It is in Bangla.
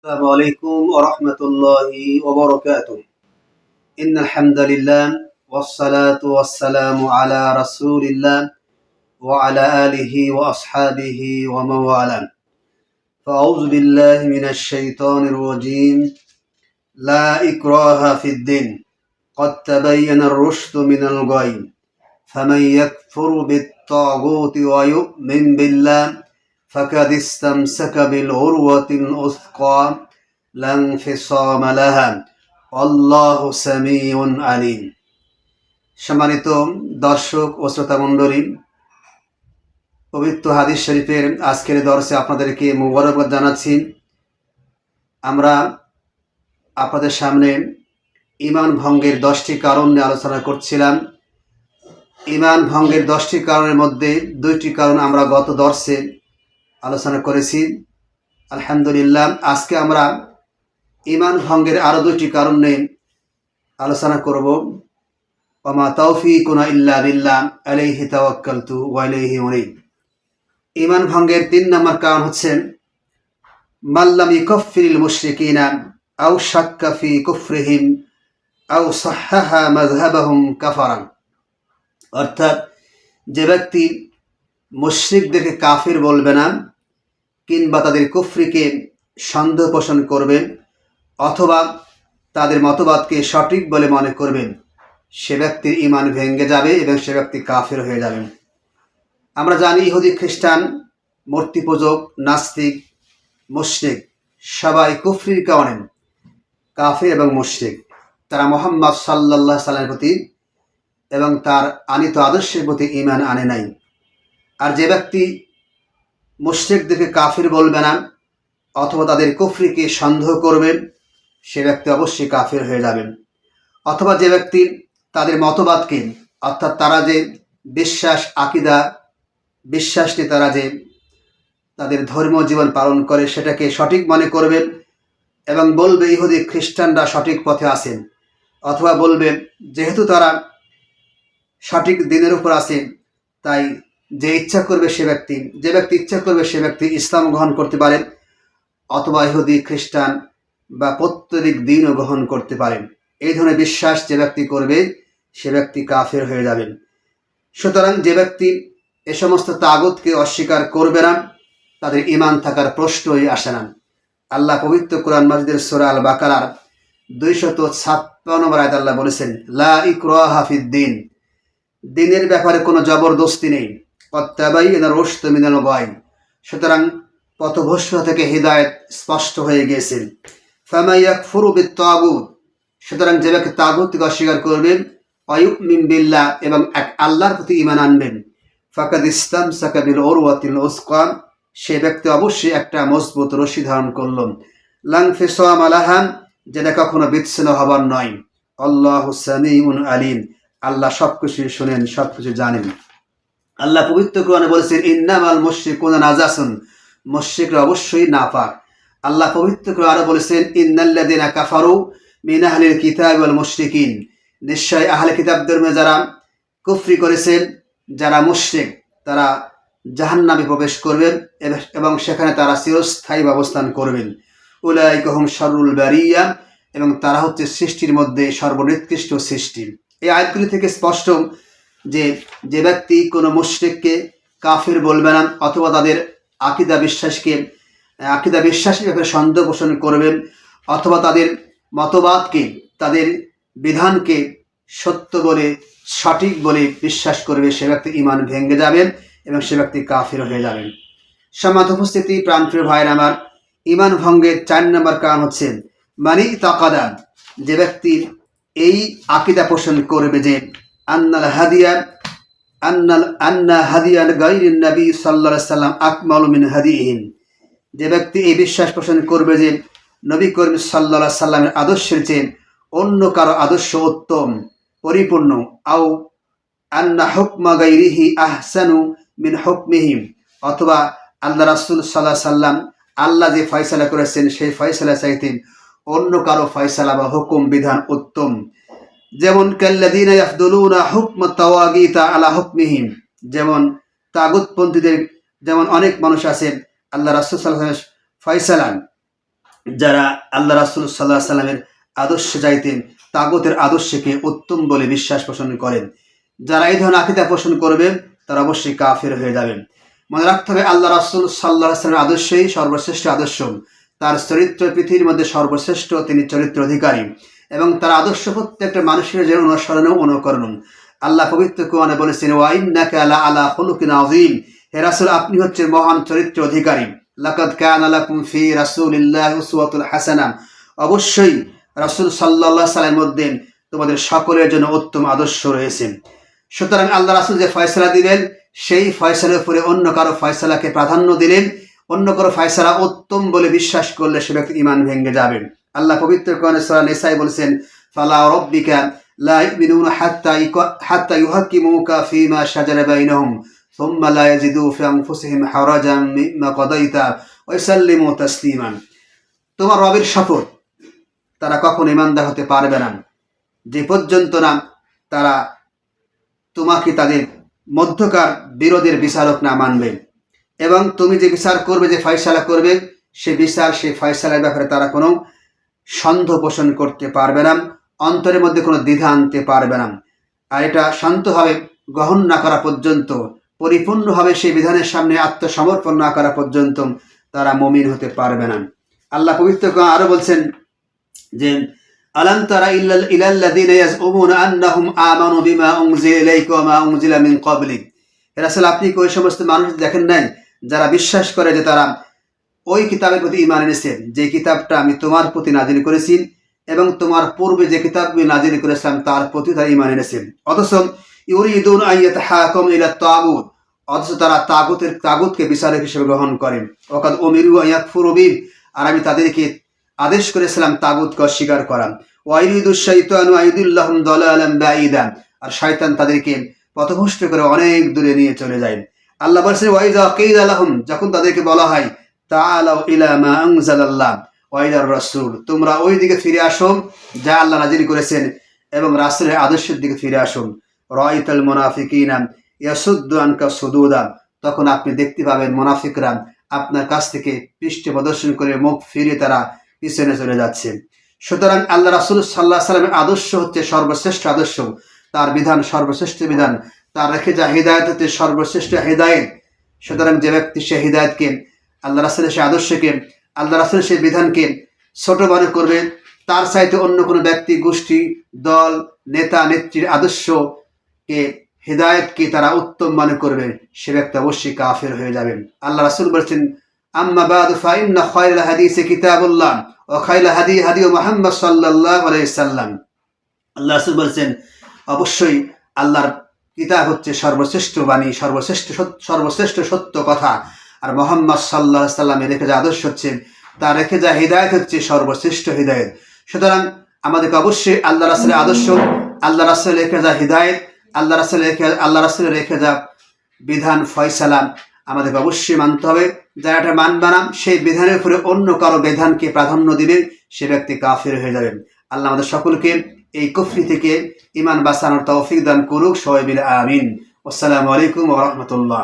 السلام عليكم ورحمة الله وبركاته. إن الحمد لله والصلاة والسلام على رسول الله وعلى آله وأصحابه ومن والاه. فأعوذ بالله من الشيطان الرجيم. لا إكراه في الدين. قد تبين الرشد من الغي. فمن يكفر بالطاغوت ويؤمن بالله فقد استمسك بالعروة الأثقى لا انفصام لها والله سميع عليم সম্মানিত দর্শক ও শ্রোতা মণ্ডলী পবিত্র হাদিস শরীফের আজকের দর্শে আপনাদেরকে মুবারকবাদ জানাচ্ছি আমরা আপনাদের সামনে ইমান ভঙ্গের দশটি কারণ নিয়ে আলোচনা করছিলাম ইমান ভঙ্গের দশটি কারণের মধ্যে দুইটি কারণ আমরা গত দর্শে আলোচনা করেছি। আলহামদুলিল্লাহ, আজকে আমরা ইমান ভঙ্গের আরও দুটি কারণ নিয়ে আলোচনা করব। ওমা তৌফিকুনা ইল্লা বিল্লাহ, আলাইহি তাওয়াক্কালতু ওয়া ইলাইহি উনীব। ইমান ভঙ্গের তিন নম্বর কারণ হচ্ছে মাল্লাম ইকফিরিল মুশরিকিনা আও শাক্কা ফি কুফরিহিম আও সাহাহা মাযহাবাহুম কাফারান। অর্থাৎ যে ব্যক্তি মুশরিকদেরকে কাফির বলবে না, কিংবা তাদের কুফরিকে সন্দেহ পোষণ করবেন অথবা তাদের মতবাদকে সঠিক বলে মনে করবেন সে ব্যক্তির ইমান ভেঙে যাবে এবং সে ব্যক্তি কাফের হয়ে যাবেন আমরা জানি ইহুদি খ্রিস্টান মূর্তি পূজক নাস্তিক, মুশরিক, সবাই কুফরির কারণে কাফির এবং মুশরিক। তারা মোহাম্মদ সাল্লাহ সাল্লামের প্রতি এবং তার আনিত আদর্শের প্রতি ইমান আনে নাই। আর যে ব্যক্তি মুশরিকদেরকে কাফির বলবে না, অথবা তাদের কুফরিকে সন্দেহ করবেন, সে ব্যক্তি অবশ্যই কাফির হয়ে যাবেন। অথবা যে ব্যক্তি তাদের মতবাদকে, অর্থাৎ তারা যে বিশ্বাস, আকিদা, বিশ্বাস নিয়ে তারা যে তাদের ধর্ম জীবন পালন করে, সেটাকে সঠিক মনে করবেন এবং বলবে, ইহুদি খ্রিস্টানরা সঠিক পথে আছেন। অথবা বলবে, যেহেতু তারা সঠিক দিনের উপর আছে তাই যে ইচ্ছা করবে সে ব্যক্তি, যে ব্যক্তি ইচ্ছা করবে সে ব্যক্তি ইসলাম গ্রহণ করতে পারেন অথবা ইহুদি, খ্রিস্টান বা প্রত্যেক দিনও গ্রহণ করতে পারেন এই ধরনের বিশ্বাস যে ব্যক্তি করবে, সে ব্যক্তি কাফের হয়ে যাবেন সুতরাং যে ব্যক্তি এ সমস্ত তাগতকে অস্বীকার করবে না, তাদের ইমান থাকার প্রশ্নই আসে না। আল্লাহ পবিত্র কোরআন মাজিদের সোরা আল বাকারার দুইশত ছাপ্পান্ন আয়াত আল্লাহ বলেছেন, লা ইকরা দিনের ব্যাপারে কোনো জবরদস্তি নেই। মিনাল সুতরাং পথভ্রষ্ট থেকে হৃদায়ত স্পষ্ট হয়ে গিয়েছেন তাগুত সুতরাং যে ব্যক্তি তাগুতকে অস্বীকার করবেন অয়ুমিম বিল্লাহ, এবং এক আল্লাহর প্রতি ইমান আনবেন, ফাকাদ ইসলাম সাকাবিল ওরওয়াতিল ওসকাম সে ব্যক্তি অবশ্যই একটা মজবুত রশি ধারণ করল। ফিসাম আলাহান যেটা কখনো বিচ্ছিন্ন হবার নয়। আল্লাহ সামিউন আলিম। আল্লাহ সব কিছু শোনেন সব কিছু জানেন। আল্লাহ পবিত্র কোরআনে বলেছেন, ইন্নামাল মুশরিকুনা নাজাসুন। মুশরিকরা অবশ্যই নাপাক। আল্লাহ পবিত্র করে আরও বলেছেন, ইন্নাল্লাযিনা কাফারু মিন আহলিল কিতাব ওয়াল মুশরিকিন। নিশ্চয় আহলে কিতাবদের মধ্যে যারা কুফরি করেছেন, যারা মুশরিক, তারা জাহান্নামে প্রবেশ করবেন এবং সেখানে তারা চিরস্থায়ী অবস্থান করবেন। উলাইকহুম শারুল বারিয়া, এবং তারা হচ্ছে সৃষ্টির মধ্যে সর্বনিকৃষ্ট সৃষ্টি। এই আয়াতগুলি থেকে স্পষ্ট যে যে ব্যক্তি কোনো মুশরিককে কাফির বলবে না অথবা তাদের আকিদা বিশ্বাসকে, আকিদা বিশ্বাসের ব্যাপারে সন্দেহ পোষণ করবেন অথবা তাদের মতবাদকে, তাদের বিধানকে সত্য বলে, সঠিক বলে বিশ্বাস করবে, সে ব্যক্তি ইমান ভেঙে যাবেন এবং সে ব্যক্তি কাফির হয়ে যাবেন। সম্মত উপস্থিতি, প্রাণপ্রিয় ভাইয়ের আমার ইমান ভঙ্গের চার নম্বর কারণ হচ্ছে, মানি তাকাদা, যে ব্যক্তি এই আকিদা পোষণ করবে যে আন্নাল হাদিয়া আন্নাল, আন্না হাদিয়ান গাইরিন নবী সাল্লাহ সাল্লাম আকমাল মিন হাদিহীন যে ব্যক্তি এই বিশ্বাস পোষণ করবে যে নবী করিম সাল্লা সাল্লামের আদর্শের চেয়ে অন্য কারও আদর্শ উত্তম, পরিপূর্ণ। আও আন্না হুকমা গাইরিহি আহসানু মিন হুকমিহিম, অথবা আল্লাহ রাসুল সাল্লাহ সাল্লাম আল্লাহ যে ফয়সালা করেছেন, সেই ফয়সালা চাইতেন অন্য কারও ফয়সালা বা হুকুম, বিধান উত্তম। যেমন কাল্লাদিনা ইয়াফদুলুনা হুকম তাওয়াগিতা আলা হুকমিহিম যেমন, তাগুতপন্থীদের যেমন অনেক মানুষ আছেন, আল্লাহ রাসুল সাল্লাহ ফয়সালান। যারা আল্লাহ রাসুল সাল্লাহ সাল্লামের আদর্শ যাইতেন, তাগতের আদর্শকে উত্তম বলে বিশ্বাস পোষণ করেন। যারা এই ধরনের আকিদা পোষণ করবেন, তারা অবশ্যই কাফের হয়ে যাবেন। মনে রাখতে হবে, আল্লাহ রাসুল সাল্লাহ সাল্লামের আদর্শই সর্বশ্রেষ্ঠ আদর্শ। তার চরিত্র পৃথিবীর মধ্যে সর্বশ্রেষ্ঠ, তিনি চরিত্র অধিকারী। এবং তার আদর্শ প্রত্যেকটা মানুষের যেন অনুসরণ অনুকরণ আল্লাহ পবিত্র কুয়ানে বলেছেন ওয়াইন্নাকা আলা আলা হলুকিন আজিম হে রাসূল, আপনি হচ্ছে মহান চরিত্র অধিকারী। লাকাদ কানা লাকুম ফি রাসূলিল্লাহি উসওয়াতুল হাসানা। অবশ্যই রাসূল সাল্লাল্লাহু সাল্লামের মধ্যে তোমাদের সকলের জন্য উত্তম আদর্শ রয়েছে। সুতরাং আল্লাহ রাসূল যে ফয়সালা দিলেন, সেই ফয়সালার উপরে অন্য কারও ফয়সালাকে প্রাধান্য দিলেন। অন্য কারও ফয়সালা উত্তম বলে বিশ্বাস করলে সে ব্যক্তি ইমান ভেঙে যাবে। আল্লাহ পবিত্র কোরআনে সূরা নিসায় বলেছেন ফালা রাব্বিকা লা ইউমিনুনা হাত্তা ইক- হাত্তা ইউহাক্কিমুকা ফীমা শাজারা বাইনাহুম ثم لا يجدوا في أنفسهم حرجا مما قضيت ويسلموا تسليما তোমার রবের শপথ তারা কখন ইমানদার হতে পারবে না যে পর্যন্ত না তারা তোমাকে তাদের মধ্যকার বিরোধের বিচারক না মানবে এবং তুমি যে বিচার করবে যে ফয়সালা করবে সে বিচার সেই ফয়সালার ব্যাপারে তারা কোনো সন্দেহ পোষণ করতে পারবে না, অন্তরের মধ্যে কোনো দ্বিধা আনতে পারবে না। আর এটা শান্তভাবে গ্রহণ না করা পর্যন্ত, পরিপূর্ণভাবে সেই বিধানের সামনে আত্মসমর্পণ না করা পর্যন্ত তারা মমিন হতে পারবে না। আল্লাহ পবিত্র আরও বলছেন যে আপনি কি ওই সমস্ত মানুষ দেখেন নাই যারা বিশ্বাস করে যে তারা ওই কিতাবের প্রতি ঈমান এনেছে যে কিতাবটা আমি তোমার প্রতি নাজিল করেছি এবং তোমার পূর্বে যে কিতাব আমি নাজিল করেছিলাম, তার প্রতি তারা ঈমান এনেছে অথচ ইউরিদুন তাগুত অথচ তারা তাগুতের, তাগুতকে বিচারক হিসেবে গ্রহণ করেন। ওকাদ ওমিরু আন ইয়াকফুরু বিহি, আর আমি তাদেরকে আদেশ করেছিলাম তাগুতকে অস্বীকার করা। ওয়াইরিদু শাইতানু আইদুল্লাহুম দালালাম বাঈদা, আর শয়তান তাদেরকে পথভ্রষ্ট করে অনেক দূরে নিয়ে চলে যায়। আল্লাহ যখন তাদেরকে বলা হয় তাআলাউ ইলা মা আনজালাল্লাহ। ওয়াইদার রাসূল, তোমরা ওই দিকে ফিরে আসো যা আল্লাহ নাজিল করেছেন এবং রাসূলের আদর্শের দিকে ফিরে আসুন। রাইতাল মুনাফিকিনা ইয়াসুদ্দু আনকা সুদুদা। তখন আপনি দেখতে পাবেন মুনাফিকরা আপনার কাছ থেকে পৃষ্ঠ প্রদর্শন করে মুখ ফিরে তারা পিছনে চলে যাচ্ছে। সুতরাং আল্লাহ রাসুল সাল্লাহ সাল্লামের আদর্শ হচ্ছে সর্বশ্রেষ্ঠ আদর্শ। তার বিধান সর্বশ্রেষ্ঠ বিধান। তার রেখে যা হৃদায়ত হচ্ছে সর্বশ্রেষ্ঠ হৃদায়ত। সুতরাং যে ব্যক্তি সে হৃদায়তকে আল্লাহ রাসুলের সে আদর্শকে, আল্লাহ রাসুলের সেই বিধানকে ছোট মনে করবে। তার চাইতে অন্য কোনো ব্যক্তি, গোষ্ঠী, দল, নেতা, নেত্রীর আদর্শকে, হৃদায়তকে তারা উত্তম মনে করবে। সে ব্যক্তি অবশ্যই কাফের হয়ে যাবেন আল্লাহ রাসুল বলছেন হাদি ও আল্লাহ বলছেন, অবশ্যই আল্লাহর হচ্ছে সর্বশ্রেষ্ঠ বাণী, সর্বশ্রেষ্ঠ সর্বশ্রেষ্ঠ সত্য কথা। আর মোহাম্মদ সাল্লাহ সাল্লামে রেখে যা আদর্শ হচ্ছে, তা রেখে যা হৃদায়ত হচ্ছে সর্বশ্রেষ্ঠ হৃদায়ত। সুতরাং আমাদেরকে অবশ্যই আল্লাহ রাসুলের আদর্শ, আল্লাহ রাসুল রেখে যা হৃদায়ত, আল্লাহ রাসুল রেখে, আল্লাহ রাসুলের রেখে যা বিধান ফয়সালা আমাদেরকে অবশ্যই মানতে হবে। যারা এটা মানবে না, সেই বিধানের উপরে অন্য কারও বিধানকে প্রাধান্য দিবে, সে ব্যক্তি কাফির হয়ে যাবেন আল্লাহ আমাদের সকলকে এই কুফরি থেকে ইমান বাঁচানোর তৌফিক দান করুক, সবাই মিলে আমিন। আসসালামু আলাইকুম ওয়া রাহমাতুল্লাহ।